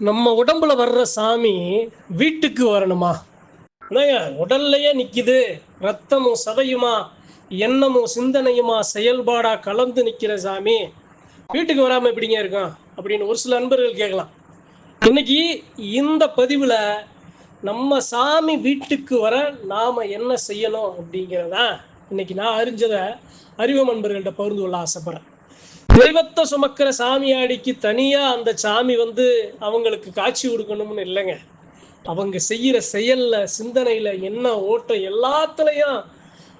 நம்ம உடம்புல வர்ற சாமி வீட்டுக்கு வரணுமா? உடல்லையே நிற்கிது ரத்தமும் சதையுமா எண்ணமும் சிந்தனையுமா செயல்பாடா கலந்து நிற்கிற சாமி வீட்டுக்கு வராமல் எப்படிங்க இருக்கும் அப்படின்னு ஒரு சில நண்பர்கள் கேட்கலாம். இன்னைக்கு இந்த பதிவில் நம்ம சாமி வீட்டுக்கு வர நாம் என்ன செய்யணும் அப்படிங்கிறதா இன்னைக்கு நான் அறிஞ்சதை அறிவு நண்பர்கள்ட்ட பகிர்ந்து கொள்ள ஆசைப்பட்றேன். தெய்வத்தை சுமக்கிற சாமியாடிக்கு தனியா அந்த சாமி வந்து அவங்களுக்கு காட்சி கொடுக்கணும்னு இல்லைங்க. அவங்க செய்யற செயல்ல சிந்தனையில என்ன ஓட்டம் எல்லாத்துலயும்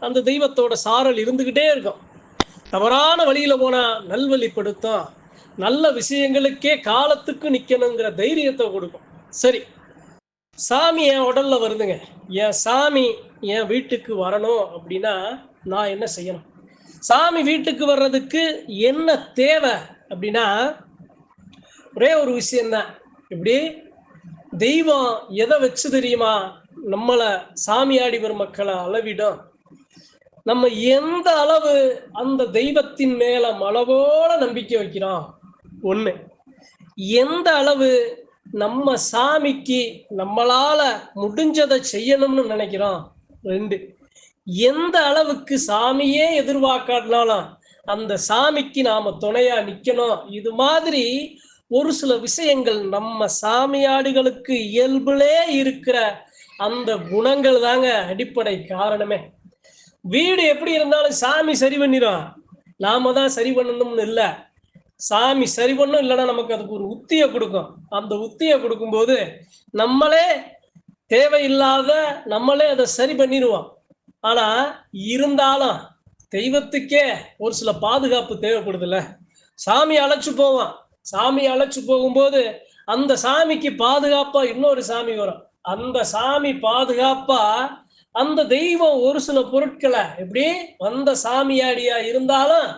அந்த தெய்வத்தோட சாரல் இருந்துகிட்டே இருக்கும். தவறான வழியில போனா நல்வழிப்படுத்தும் நல்ல விஷயங்களுக்கே காலத்துக்கு நிக்கணுங்கிற தைரியத்தை கொடுக்கும். சரி சாமி என் உடல்ல வருதுங்க. என் சாமி என் வீட்டுக்கு வரணும் அப்படின்னா நான் என்ன செய்யணும்? சாமி வீட்டுக்கு வர்றதுக்கு என்ன தேவை அப்படின்னா ஒரே ஒரு விஷயம்தான். இப்படி தெய்வம் எதை வச்சு தெரியுமா? நம்மளை சாமியாடி வரும் மக்களை அளவிடும். நம்ம எந்த அளவு அந்த தெய்வத்தின் மேல மனவோட நம்பிக்கை வைக்கிறோம்? ஒண்ணு. எந்த அளவு நம்ம சாமிக்கு நம்மளால முடிஞ்சதை செய்யணும்னு நினைக்கிறோம்? ரெண்டு. எந்த அளவுக்கு சாமியே எதிர்பார்க்காட்டினாலும் அந்த சாமிக்கு நாம துணையா நிக்கணும். இது மாதிரி ஒரு சில விஷயங்கள் நம்ம சாமியாடுகளுக்கு இயல்புலே இருக்கிற அந்த குணங்கள் தாங்க அடிப்படை காரணமே. வீடு எப்படி இருந்தாலும் சாமி சரி பண்ணிடும் நாம தான் சரி பண்ணணும்னு இல்லை. சாமி சரி பண்ணும் இல்லைன்னா நமக்கு அதுக்கு ஒரு உத்தியை கொடுக்கும். அந்த உத்தியை கொடுக்கும்போது நம்மளே தேவையில்லாத நம்மளே அதை சரி பண்ணிடுவோம் ஆனா இருந்தாலும் தெய்வத்துக்கே ஒரு சில பாதுகாப்பு தேவைப்படுதுல்ல. சாமி அழைச்சு போவான். சாமி அழைச்சு போகும்போது அந்த சாமிக்கு பாதுகாப்பா இன்னொரு சாமி வரும். அந்த சாமி பாதுகாப்பா அந்த தெய்வம் ஒரு சில பொருட்களை எப்படி வந்த சாமியாடியா இருந்தாலும்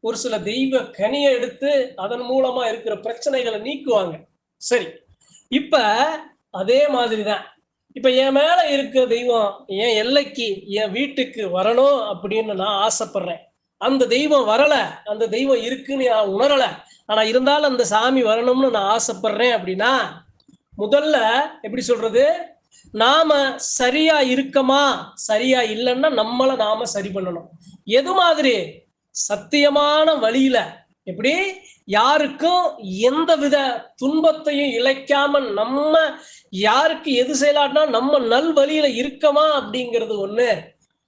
ஒரு சில தெய்வ கனியை எடுத்து அதன் மூலமா இருக்கிற பிரச்சனைகளை நீக்குவாங்க. சரி. இப்ப அதே மாதிரிதான். இப்ப என் மேல இருக்க தெய்வம் என் எல்லைக்கு என் வீட்டுக்கு வரணும் அப்படின்னு நான் ஆசைப்படுறேன். அந்த தெய்வம் வரல அந்த தெய்வம் இருக்குன்னு நான் உணரல. ஆனா இருந்தாலும் அந்த சாமி வரணும்னு நான் ஆசைப்படுறேன் அப்படின்னா முதல்ல எப்படி சொல்றது? நாம சரியா இருக்கமா? சரியா இல்லைன்னா நம்மள நாம சரி பண்ணணும். எது மாதிரி? சத்தியமான வழியில எப்படி யாருக்கும் எந்த வித துன்பத்தையும் இழைக்காம நம்ம யாருக்கு எது செய்யலாட்டினா நம்ம நல் வழியில இருக்கமா அப்படிங்கிறது ஒண்ணு.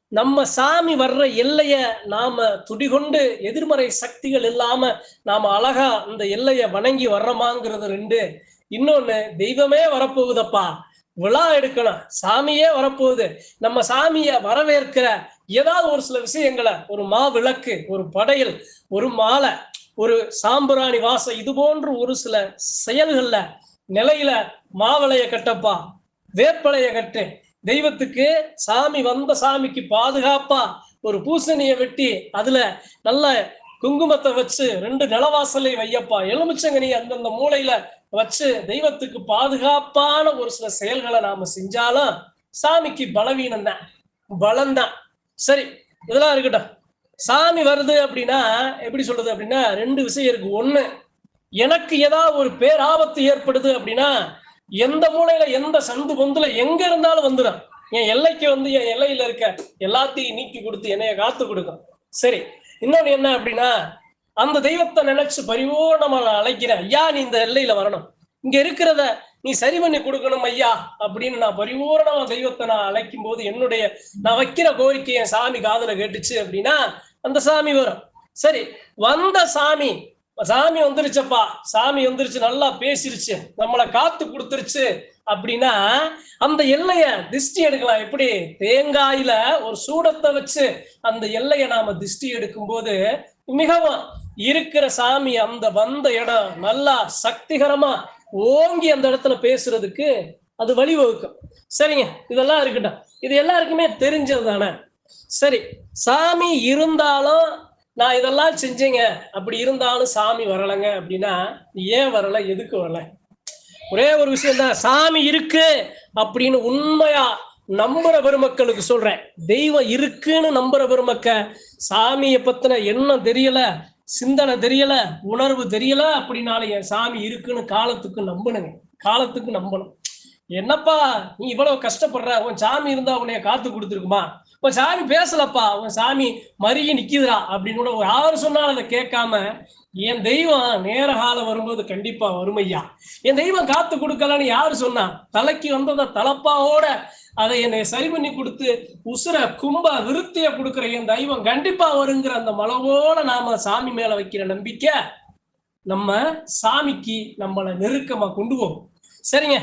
நம்ம சாமி வர்ற எல்லைய நாம துடிகொண்டு எதிர்மறை சக்திகள் இல்லாம நாம அழகா அந்த எல்லைய வணங்கி வர்றோமாங்கிறது ரெண்டு. இன்னொன்னு தெய்வமே வரப்போகுதப்பா. விழா எடுக்கணும். சாமியே வரப்போகுது. நம்ம சாமிய வரவேற்கிற ஏதாவது ஒரு சில விஷயங்களை ஒரு மா விளக்கு ஒரு படையல் ஒரு மாலை ஒரு சாம்பிராணி வாசம் இது போன்ற ஒரு சில செயல்கள்ல நிலையில மாவளைய கட்டப்பா வேப்பலைய கட்டு. தெய்வத்துக்கு சாமி வந்த சாமிக்கு பாதுகாப்பா ஒரு பூசணியை வெட்டி அதுல நல்ல குங்குமத்தை வச்சு ரெண்டு நிலவாசலை வையப்பா. எலுமிச்சங்கனி அந்தந்த மூளையில வச்சு தெய்வத்துக்கு பாதுகாப்பான ஒரு சில செயல்களை நாம செஞ்சாலும் சாமிக்கு பலவீனம் தான் பலம்தான். சரி இதெல்லாம் இருக்கட்டும். சாமி வருது அப்படின்னா எப்படி சொல்றது அப்படின்னா ரெண்டு விஷயம் இருக்கு. ஒண்ணு எனக்கு ஏதாவது ஒரு பேராபத்து ஏற்படுது அப்படின்னா எந்த மூலையில எந்த சந்து பொந்துல எங்க இருந்தாலும் வந்துடும். என் எல்லைக்கு வந்து என் எல்லையில இருக்க எல்லாத்தையும் நீக்கி கொடுத்து என்னைய காத்து கொடுக்கும். சரி இன்னொன்னு என்ன அப்படின்னா அந்த தெய்வத்தை நினைச்சு பரிபூர்ணமா நான் அழைக்கிறேன். ஐயா நீ இந்த எல்லையில வரணும். இங்க இருக்கிறத நீ சரி பண்ணி கொடுக்கணும் ஐயா அப்படின்னு நான் பரிபூர்ணமா தெய்வத்தை நான் அழைக்கும் போது என்னுடைய நான் வைக்கிற கோரிக்கை என் சாமி காதல கேட்டுச்சு அப்படின்னா அந்த சாமி வரும். சரி வந்த சாமி சாமி வந்துருச்சப்பா. சாமி வந்துருச்சு நல்லா பேசிருச்சு நம்மளை காத்து கொடுத்துருச்சு அப்படின்னா அந்த எல்லைய திஷ்டி எடுக்கலாம். எப்படி? தேங்காயில ஒரு சூடத்தை வச்சு அந்த எல்லைய நாம திஷ்டி எடுக்கும்போது மிகவும் இருக்கிற சாமி அந்த வந்த இடம் நல்லா சக்திகரமா ஓங்கி அந்த இடத்துல பேசுறதுக்கு அது வழிவகுக்கும். சரிங்க இதெல்லாம் இருக்கட்டும். இது எல்லாருக்குமே தெரிஞ்சது தானே சரி சாமி இருந்தாலும் நான் இதெல்லாம் செஞ்சேங்க. அப்படி இருந்தாலும் சாமி வரலைங்க அப்படின்னா ஏன் வரல? எதுக்கு வரல? ஒரே ஒரு விஷயம் தான் சாமி இருக்கு அப்படின்னு உண்மையா நம்புற பெருமக்களுக்கு சொல்றேன். தெய்வம் இருக்குன்னு நம்புற பெருமக்க சாமியை பத்தின எண்ணம் தெரியல சிந்தனை தெரியல உணர்வு தெரியல அப்படின்னால என் சாமி இருக்குன்னு காலத்துக்கு நம்பணுங்க காலத்துக்கு நம்பணும். என்னப்பா நீ இவ்வளவு கஷ்டப்படுற? உன் சாமி இருந்தா உன்னைய காத்து கொடுத்துருக்குமா? உன் சாமி பேசலப்பா உன் சாமி மருகி நிக்குதுடா அப்படின்னு கூட ஒரு ஆறு சொன்னாலும் அதை கேட்காம என் தெய்வம் நேர காலம் வரும்போது கண்டிப்பா வறுமையா என் தெய்வம் காத்து கொடுக்கலன்னு யாரு சொன்னா தலைக்கு வந்ததை தலப்பாவோட அதை என்னை சரி பண்ணி கொடுத்து உசுர கும்ப விருத்திய கொடுக்குற என் தெய்வம் கண்டிப்பா வருங்கிற அந்த மலவோட நாம சாமி மேல வைக்கிற நம்பிக்கை நம்ம சாமிக்கு நம்மளை நெருக்கமா கொண்டு போகும். சரிங்க.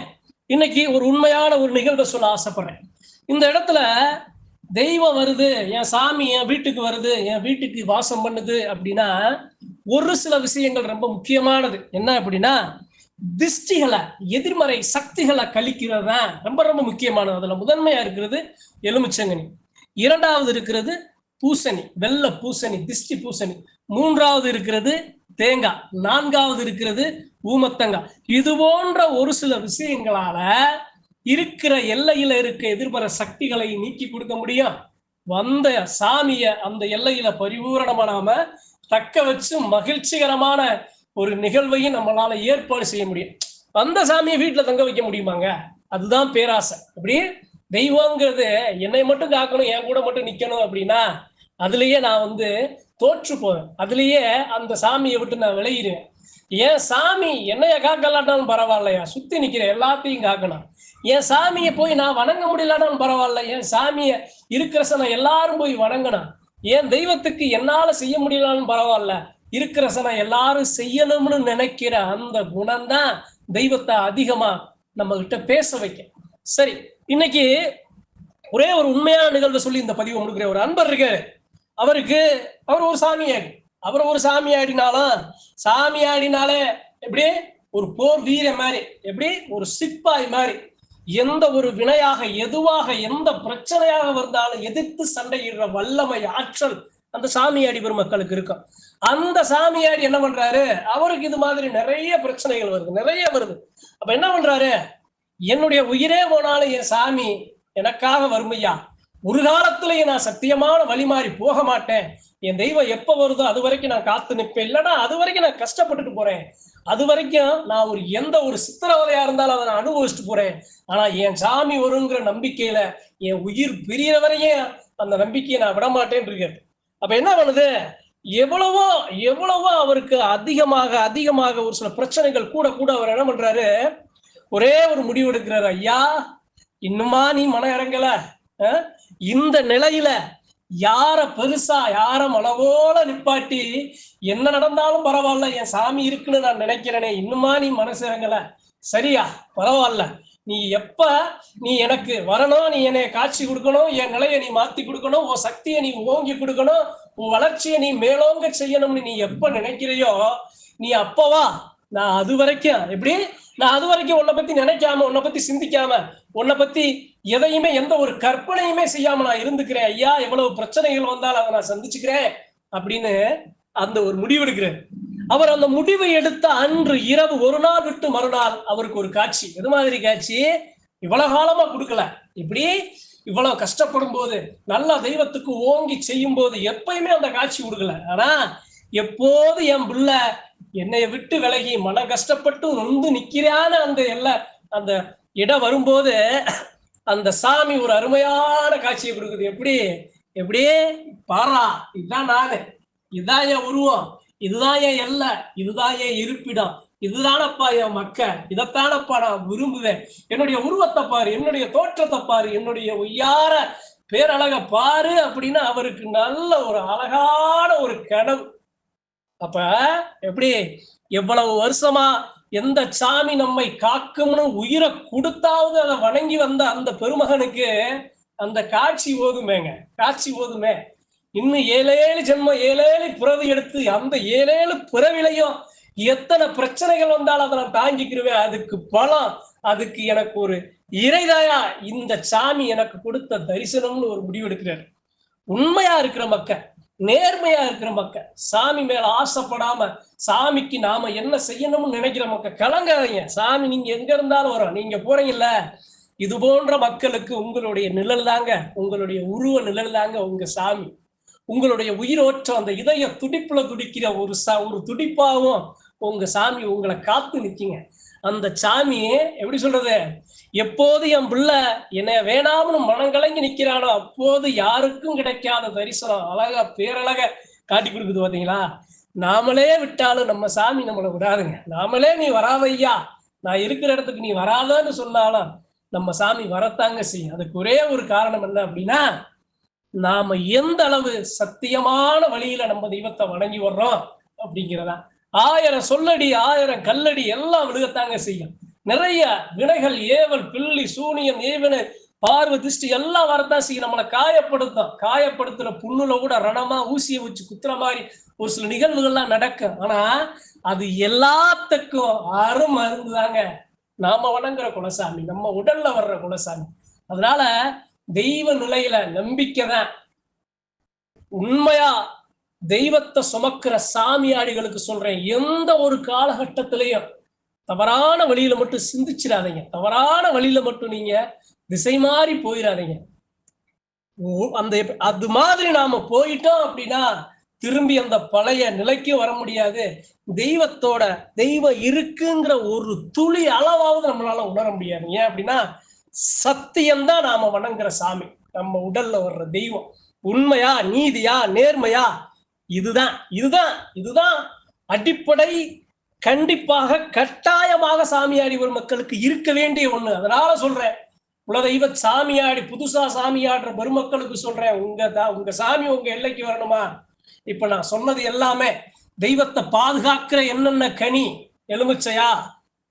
இன்னைக்கு ஒரு உண்மையான ஒரு நிகழ்வை சொல்ல ஆசைப்படுறேன். இந்த இடத்துல தெய்வம் வருது என் சாமி என் வீட்டுக்கு வருது என் வீட்டுக்கு வாசம் பண்ணுது அப்படின்னா ஒரு சில விஷயங்கள் ரொம்ப முக்கியமானது. என்ன அப்படின்னா திஷ்டிகளை எதிர்மறை சக்திகளை கழிக்கிறது தான் ரொம்ப ரொம்ப முக்கியமானது. அதுல முதன்மையா இருக்கிறது எலுமிச்சங்கனி. இரண்டாவது இருக்கிறது பூசணி வெள்ள பூசணி திஷ்டி பூசணி. மூன்றாவது இருக்கிறது தேங்காய். நான்காவது இருக்கிறது ஊமத்தங்காய். இது போன்ற ஒரு சில விஷயங்களால இருக்கிற எல்லையில இருக்க எதிர்மறை சக்திகளை நீக்கி கொடுக்க முடியும். வந்த சாமிய அந்த எல்லையில பரிபூரணமா நாம தக்க வச்சு மகிழ்ச்சிகரமான ஒரு நிகழ்வையும் நம்மளால ஏற்பாடு செய்ய முடியும். வந்த சாமியை வீட்டுல தங்க வைக்க முடியுமாங்க? அதுதான் பேராசை. அப்படி தெய்வங்கிறது என்னை மட்டும் காக்கணும் என் கூட மட்டும் நிக்கணும் அப்படின்னா அதுலயே நான் வந்து தோற்று போவேன். அதுலயே அந்த சாமியை விட்டு நான் விளையிடுவேன் என் சாமி என்னைய காக்கலாட்டாலும் பரவாயில்லையா? சுத்தி நிக்கிற எல்லாத்தையும் காக்கணும். என் சாமியை போய் நான் வணங்க முடியலனாலும் பரவாயில்ல. என் சாமியை இருக்கிற சனம் எல்லாரும் போய் வணங்கணும். என் தெய்வத்துக்கு என்னால செய்ய முடியலனாலும் பரவாயில்ல. இருக்கிற சனம் எல்லாரும் செய்யணும்னு நினைக்கிற அந்த குணம் தான் தெய்வத்தை அதிகமா நம்ம கிட்ட பேச வைக்க சரி இன்னைக்கு ஒரே ஒரு உண்மையான நிகழ்வை சொல்லி இந்த பதிவை முடிக்கிற ஒரு அன்பர் இருக்காரு. அவருக்கு அவர் ஒரு சாமியாரு. அவர் ஒரு சாமி ஆடினாலும் சாமியாடினாலே எப்படி? ஒரு போர் வீர மாதிரி எப்படி? ஒரு சிப்பாய் மாதிரி. எந்த ஒரு வினையாக எதுவாக எந்த பிரச்சனையாக வந்தாலும் எதிர்த்து சண்டையிடுற வல்லமை ஆற்றல் அந்த சாமியாடி பெருமக்களுக்கு இருக்கும். அந்த சாமியாடி என்ன பண்றாரு? அவருக்கு இது மாதிரி நிறைய பிரச்சனைகள் வருது நிறைய வருது. அப்ப என்ன பண்றாரு? என்னுடைய உயிரே போனாலும் என் சாமி எனக்காக வறுமையா? ஒரு காலத்திலேயே நான் சத்தியமான வழி மாறி போக மாட்டேன். என் தெய்வம் எப்ப வருதோ அது வரைக்கும் நான் காத்து நிற்பேன் இல்லைன்னா அது வரைக்கும் நான் கஷ்டப்பட்டுட்டு போறேன். அது வரைக்கும் நான் ஒரு எந்த ஒரு சித்திரவதையா இருந்தாலும் அதை நான் அனுபவிச்சுட்டு போறேன். ஆனா என் சாமி வருங்கிற நம்பிக்கையில என் உயிர் பிரியற வரையும் அந்த நம்பிக்கையை நான் விட மாட்டேன்னு இருக்கேன் அப்ப என்ன பண்ணுது? எவ்வளவோ எவ்வளவோ அவருக்கு அதிகமாக அதிகமாக ஒரு சில பிரச்சனைகள் கூட கூட அவர் என்ன பண்றாரு? ஒரே ஒரு முடிவு எடுக்கிறாரு. ஐயா இன்னுமா நீ மன இறங்கல? அஹ்? இந்த நிலையில யார பெருசா யார மனவோல நிப்பாட்டி என்ன நடந்தாலும் பரவாயில்ல என் சாமி இருக்குன்னு நான் நினைக்கிறேனே இன்னுமா நீ மனசு இறங்கல? சரியா பரவாயில்ல. நீ எப்ப நீ எனக்கு வரணும் நீ என்னை காட்சி கொடுக்கணும் என் நிலையை நீ மாத்தி கொடுக்கணும் உன் சக்தியை நீ ஓங்கி கொடுக்கணும் உன் வளர்ச்சியை நீ மேலோங்க செய்யணும்னு நீ எப்ப நினைக்கிறையோ நீ அப்பவா நான் அது வரைக்கும் எப்படி? நான் அது வரைக்கும் உன்னை பத்தி நினைக்காம உன்னை பத்தி சிந்திக்காம உன்னை பத்தி எதையுமே எந்த ஒரு கற்பனையுமே செய்யாம நான் இருந்துக்கிறேன். ஐயா எவ்வளவு பிரச்சனைகள் வந்தாலும் அதை நான் சந்திச்சுக்கிறேன் அப்படின்னு அந்த ஒரு முடிவு எடுக்கிறார் அவர் அந்த முடிவை எடுத்த அன்று இரவு ஒரு நாள் விட்டு மறுநாள் அவருக்கு ஒரு காட்சி. எது மாதிரி காட்சி? இவ்வளவு காலமா கொடுக்கல. இப்படி இவ்வளவு கஷ்டப்படும் போது நல்ல தெய்வத்துக்கு ஓங்கி செய்யும் போது எப்பயுமே அந்த காட்சி கொடுக்கல. ஆனா எப்போது என் பிள்ளை என்னைய விட்டு விலகி மன கஷ்டப்பட்டு நொந்து நிக்கிறான்னு அந்த எல்லா அந்த இடம் வரும்போது அந்த சாமி ஒரு அருமையான காட்சியை கொடுக்குது. எப்படி? எப்படி? பாரா இதுதான் நானு. இதுதான் என் உருவம். இதுதான் என் எல்லை. இதுதான் என் இருப்பிடம். இதுதானப்பா என் மக்க. இதைத்தானப்பா நான் விரும்புவேன். என்னுடைய உருவத்தை பாரு என்னுடைய தோற்றத்தை பாரு என்னுடைய ஒய்யார பேரழக பாரு அப்படின்னு அவருக்கு நல்ல ஒரு அழகான ஒரு கனவு. அப்ப எப்படி எவ்வளவு வருஷமா எந்த சாமி நம்மை காக்கும்னு உயிரை கொடுத்தாவது அதை வணங்கி வந்த அந்த பெருமகனுக்கு அந்த காட்சி ஓதுமேங்க. காட்சி ஓதுமே. இன்னும் ஏழேழு ஜென்மம் ஏழேழு பிறவி எடுத்து அந்த ஏழேழு பிறவிலையும் எத்தனை பிரச்சனைகள் வந்தாலும் அதை நான் தாங்கிக்கிருவேன். அதுக்கு பலம் அதுக்கு எனக்கு ஒரு இறைதாயா இந்த சாமி எனக்கு கொடுத்த தரிசனம்னு ஒரு முடிவு எடுக்கிறார் உண்மையா இருக்கிற மக்கள். நேர்மையா இருக்கிற மக்கள். சாமி மேல ஆசைப்படாம சாமிக்கு நாம என்ன செய்யணும்னு நினைக்கிற மக்கள். கலங்காதீங்க. சாமி நீங்க எங்க இருந்தாலும் வரும். நீங்க போறீங்கல்ல? இது போன்ற மக்களுக்கு உங்களுடைய நிழல் தாங்க. உங்களுடைய உருவ நிழல் தாங்க உங்க சாமி. உங்களுடைய உயிரோற்றம் அந்த இதய துடிப்புல துடிக்கிற ஒரு ச ஒரு துடிப்பாகவும் உங்க சாமி உங்களை காத்து நிற்கிங்க. அந்த சாமி எப்படி சொல்றது? எப்போது என் பிள்ளை என்னை வேணாம்னு மனங்கலங்கி நிக்கிறானோ அப்போது யாருக்கும் கிடைக்காத தரிசனம் அழகா பேரழக காட்டி கொடுக்குது பாத்தீங்களா? நாமளே விட்டாலும் நம்ம சாமி நம்மளை விடாதுங்க. நாமளே நீ வராதையா நான் இருக்கிற இடத்துக்கு நீ வராதன்னு சொன்னாலும் நம்ம சாமி வரத்தாங்க செய்யும். அதுக்கு ஒரே ஒரு காரணம் என்ன அப்படின்னா நாம எந்த அளவு சத்தியமான வழியில நம்ம தெய்வத்தை வணங்கி வர்றோம் அப்படிங்கிறதா. ஆயிரம் சொல்லடி ஆயிரம் கல்லடி எல்லாம் விழுகத்தாங்க செய்யும். நிறைய வினைகள் ஏவல் பில்லி சூனியம் ஏவினை பார்வை திருஷ்டி எல்லாம் வரதான் செய்யும். நம்மளை காயப்படுத்தும். காயப்படுத்துற புண்ணுல கூட ரணமா ஊசியை வச்சு குத்துற மாதிரி ஒரு சில நிகழ்வுகள்லாம் நடக்கும். ஆனா அது எல்லாத்துக்கும் அரும் மருந்து தாங்க நாம வணங்குற குலசாமி நம்ம உடல்ல வர்ற குலசாமி. அதனால தெய்வ நிலையில நம்பிக்கை தான் உண்மையா தெய்வத்தை சுமக்கிற சாமியாடிகளுக்கு சொல்றேன். எந்த ஒரு காலகட்டத்திலையும் தவறான வழியில மட்டும் சிந்திச்சிடாதீங்க. தவறான வழியில மட்டும் நீங்க திசை மாறி போயிடாதீங்க. ஓ- அந்த அது மாதிரி நாம போயிட்டோம் அப்படின்னா திரும்பி அந்த பழைய நிலைக்கு வர முடியாது. தெய்வத்தோட தெய்வம் இருக்குங்கிற ஒரு துளி அளவாவது நம்மளால உணர முடியாது. ஏன் அப்படின்னா சத்தியம்தான் நாம வணங்குற சாமி. நம்ம உடல்ல வர்ற தெய்வம். உண்மையா நீதியா நேர்மையா இதுதான் இதுதான் இதுதான் அடிப்படை கண்டிப்பாக கட்டாயமாக சாமியாடி ஒரு மக்களுக்கு இருக்க வேண்டிய ஒண்ணு. அதனால சொல்றேன். குலதெய்வ சாமியாடி புதுசா சாமியாடுற பெருமக்களுக்கு சொல்றேன். உங்க தா- உங்க சாமி உங்க எல்லைக்கு வரணுமா? இப்ப நான் சொன்னது எல்லாமே தெய்வத்தை பாதுகாக்கிற என்னென்ன கனி? எலுமிச்சையா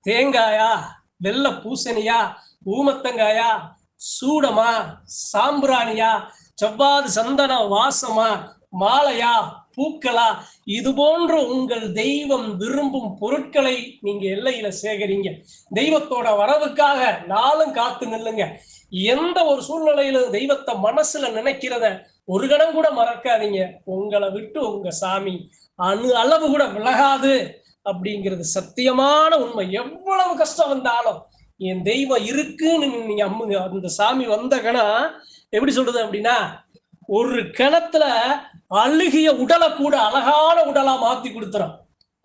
தேங்காயா வெள்ளை பூசணியா ஊமத்தங்காயா சூடமா சாம்பிராணியா செவ்வாது சந்தன வாசமா மாலையா பூக்களா? இது போன்ற உங்கள் தெய்வம் விரும்பும் பொருட்களை நீங்க எல்லையில சேகரிங்க. தெய்வத்தோட வரவுக்காக நாளும் காத்து நில்லுங்க. எந்த ஒரு சூழ்நிலையிலும் தெய்வத்தை மனசுல நினைக்கிறத ஒரு கணம் கூட மறக்காதீங்க. உங்களை விட்டு உங்க சாமி அணு அளவு கூட விலகாது அப்படிங்கிறது சத்தியமான உண்மை. எவ்வளவு கஷ்டம் வந்தாலும் என் தெய்வம் இருக்குன்னு நீங்க அம்முங்க. அந்த சாமி வந்த கணம் எப்படி சொல்றது அப்படின்னா ஒரு கிணத்துல அழுகிய உடலை கூட அழகான உடலா மாத்தி கொடுத்துரும்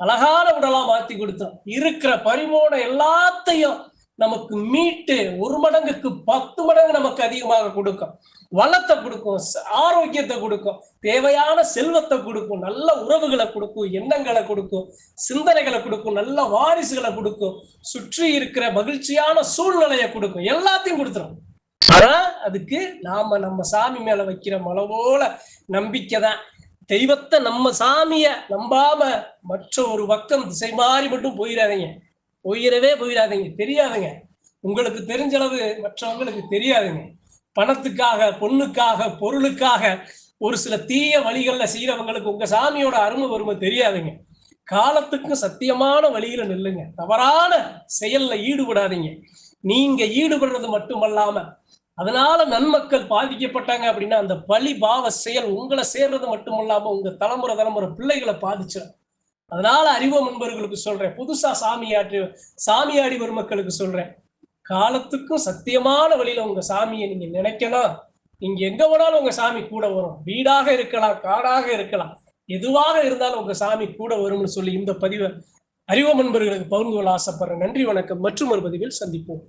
அழகான உடலா மாத்தி கொடுத்துரும் இருக்கிற பரிமோட எல்லாத்தையும் நமக்கு மீட்டு ஒரு மடங்குக்கு பத்து மடங்கு நமக்கு அதிகமாக கொடுக்கும். வளத்தை கொடுக்கும் ஆரோக்கியத்தை கொடுக்கும் தேவையான செல்வத்தை கொடுக்கும் நல்ல உறவுகளை கொடுக்கும் எண்ணங்களை கொடுக்கும் சிந்தனைகளை கொடுக்கும் நல்ல வாரிசுகளை கொடுக்கும் சுற்றி இருக்கிற மகிழ்ச்சியான சூழ்நிலையை கொடுக்கும். எல்லாத்தையும் கொடுத்துரும். ஆனா அதுக்கு நாம நம்ம சாமி மேல வைக்கிற மலவோல நம்பிக்கை தான். தெய்வத்தை நம்ம சாமிய நம்பாம மற்ற ஒரு பக்கம் திசை மாறி மட்டும் போயிடாதீங்க போயிடவே போயிடாதீங்க தெரியாதுங்க. உங்களுக்கு தெரிஞ்ச அளவு மற்றவங்களுக்கு தெரியாதுங்க. பணத்துக்காக பொண்ணுக்காக பொருளுக்காக ஒரு சில தீய வழிகளில் செய்கிறவங்களுக்கு உங்கள் சாமியோட அருமை வறுமை தெரியாதுங்க. காலத்துக்கும் சத்தியமான வழியில நில்லுங்க. தவறான செயல்ல ஈடுபடாதீங்க. நீங்க ஈடுபடுறது மட்டுமல்லாம அதனால நன்மக்கள் பாதிக்கப்பட்டாங்க அப்படின்னா அந்த பழி பாவ செயல் உங்களை சேர்றது மட்டுமல்லாம உங்க தலைமுறை தலைமுறை பிள்ளைகளை பாதிச்சிடும் அதனால அறிவு நண்பர்களுக்கு சொல்றேன். புதுசா சாமியாற்று சாமியாடி பெருமக்களுக்கு சொல்றேன். காலத்துக்கும் சத்தியமான வழியில உங்க சாமியை நீங்க நினைக்கணும் நீங்க எங்க போனாலும் உங்க சாமி கூட வரும். வீடாக இருக்கலாம் காடாக இருக்கலாம். எதுவாக இருந்தாலும் உங்க சாமி கூட வரும்னு சொல்லி இந்த பதிவை அறிவோம் நண்பர்களுக்கு பகிர்ந்து கொள்ள ஆசைப்படுறேன் நன்றி வணக்கம். மற்றும் ஒரு பதிவில் சந்திப்போம்.